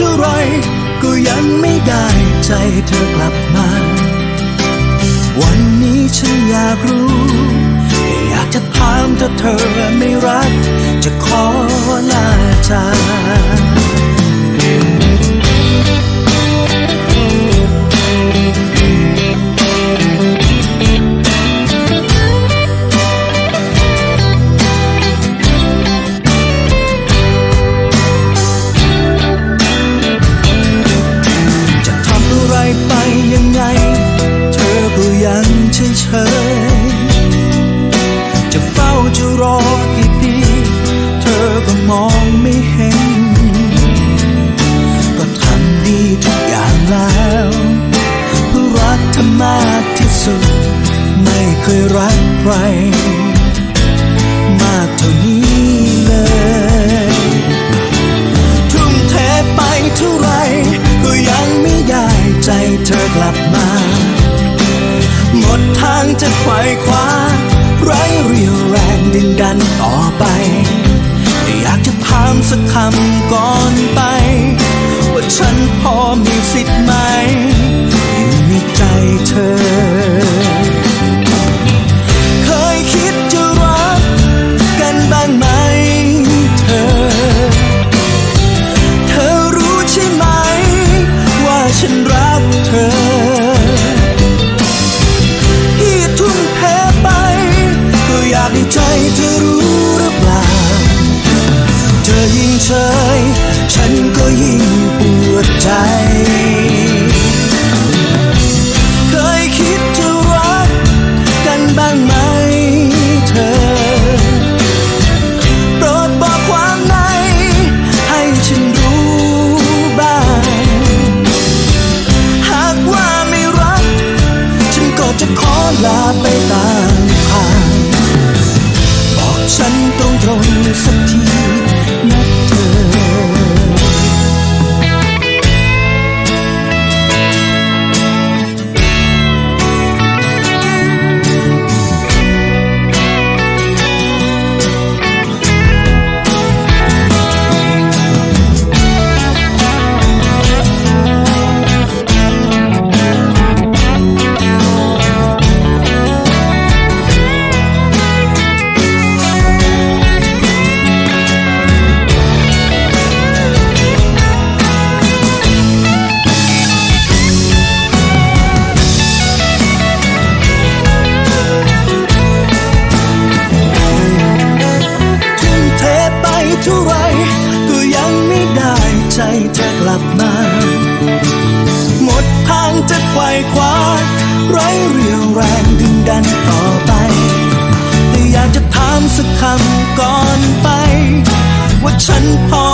เท่าไรก็ยังไม่ได้ใจเธอกลับมา วันนี้ฉันอยากรู้ อยากจะถามถ้าเธอไม่รัก รักใครมากเท่านี้เลย ทุ่มเทไปเท่าไรก็ยังไม่ได้ใจเธอกลับมา หมดทางจะไขว่คว้าไร้เรียวแรงดึงดันต่อไป อยากจะถามสักคำก่อนไป ว่าฉันพอมีสิทธิ์ ฉันรักเธอที่ทุ่มเทไปก็อยากให้ใจเธอรู้หรือเปล่า เธอยิ่งเฉย ฉันก็ยิ่งปวดใจ เรียวแรงดึงดันต่อไป แต่อยากจะถามสักคำก่อนไป ว่าฉันพอ